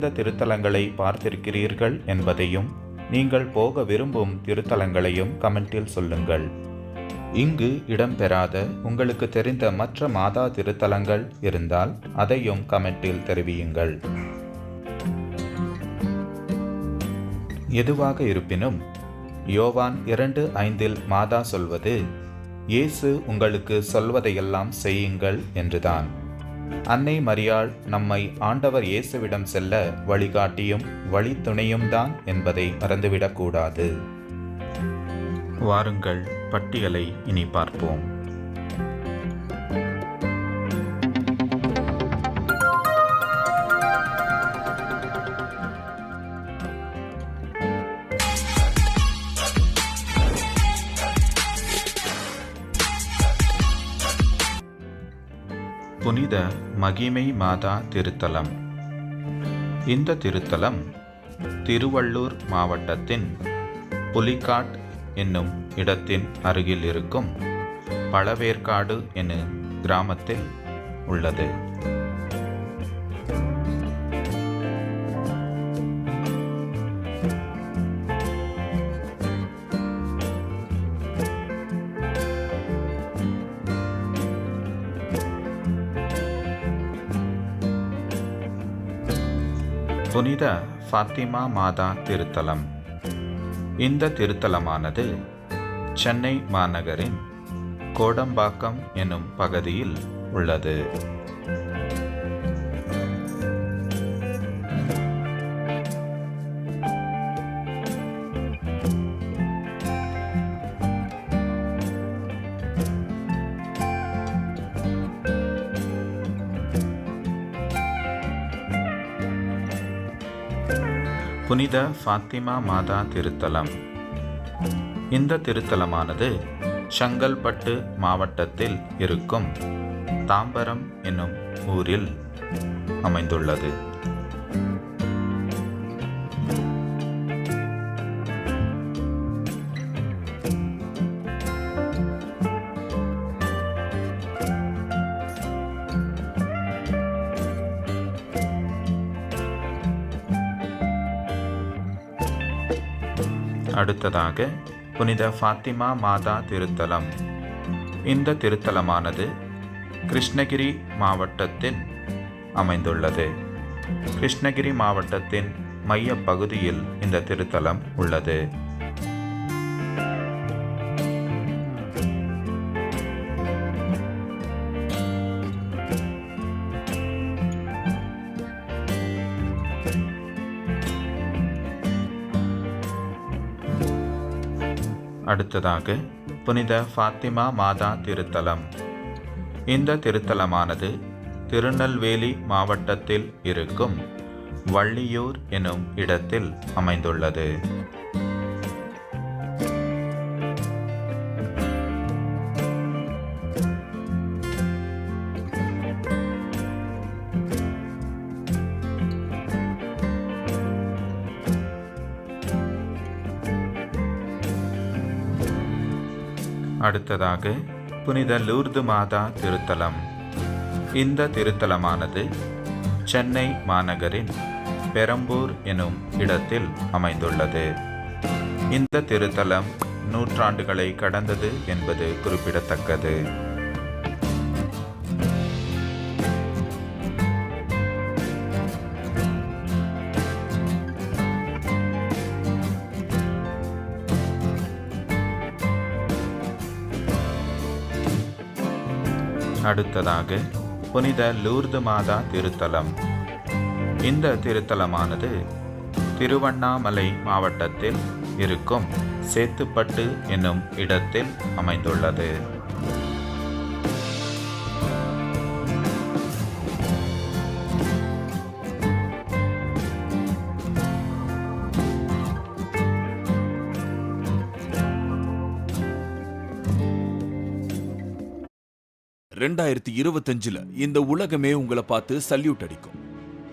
எந்த திருத்தலங்களை பார்த்திருக்கிறீர்கள் என்பதையும் நீங்கள் போக விரும்பும் திருத்தலங்களையும் கமெண்டில் சொல்லுங்கள். இங்கு இடம்பெறாத உங்களுக்கு தெரிந்த மற்ற மாதா திருத்தலங்கள் இருந்தால் அதையும் கமெண்டில் தெரிவியுங்கள். எதுவாக இருப்பினும் யோவான் இரண்டு ஐந்தில் மாதா சொல்வது இயேசு உங்களுக்கு சொல்வதையெல்லாம் செய்யுங்கள் என்றுதான். அன்னை மரியாள் நம்மை ஆண்டவர் இயேசுவிடம் செல்ல வழிகாட்டியும் வழித்துணையும் தான் என்பதை மறந்துவிடக்கூடாது. வாருங்கள் பட்டியலை இனி பார்ப்போம். புனித மகிமை மாதா திருத்தலம். இந்த திருத்தலம் திருவள்ளூர் மாவட்டத்தின் புலிகாட் என்னும் இடத்தின் அருகில் இருக்கும் பழவேற்காடு என்னும் கிராமத்தில் உள்ளது. புனித ஃபாத்திமா மாதா திருத்தலம். இந்த திருத்தலமானது சென்னை மாநகரின் கோடம்பாக்கம் எனும் பகுதியில் உள்ளது. புனித ஃபாத்திமா மாதா திருத்தலம். இந்த திருத்தலமானது செங்கல்பட்டு மாவட்டத்தில் இருக்கும் தாம்பரம் என்னும் ஊரில் அமைந்துள்ளது. அடுத்ததாக புனித ஃபாத்திமா மாதா திருத்தலம். இந்த திருத்தலமானது கிருஷ்ணகிரி மாவட்டத்தில் அமைந்துள்ளது. கிருஷ்ணகிரி மாவட்டத்தின் மைய பகுதியில் இந்த திருத்தலம் உள்ளது. அடுத்ததாக புனித ஃபாத்திமா மாதா திருத்தலம். இந்த திருத்தலமானது திருநெல்வேலி மாவட்டத்தில் இருக்கும் வள்ளியூர் எனும் இடத்தில் அமைந்துள்ளது. அடுத்ததாக புனித லூர்து மாதா திருத்தலம். இந்த திருத்தலமானது சென்னை மாநகரின் பெரம்பூர் எனும் இடத்தில் அமைந்துள்ளது. இந்த திருத்தலம் நூற்றாண்டுகளை கடந்தது என்பது குறிப்பிடத்தக்கது. அடுத்ததாக புனித லூர்து மாதா திருத்தலம். இந்த திருத்தலமானது திருவண்ணாமலை மாவட்டத்தில் இருக்கும் சேத்துப்பட்டு என்னும் இடத்தில் அமைந்துள்ளது. ரெண்டாயிரத்தி இருபத்தஞ்சுல இந்த உலகமே உங்களை பார்த்து சல்யூட் அடிக்கும்.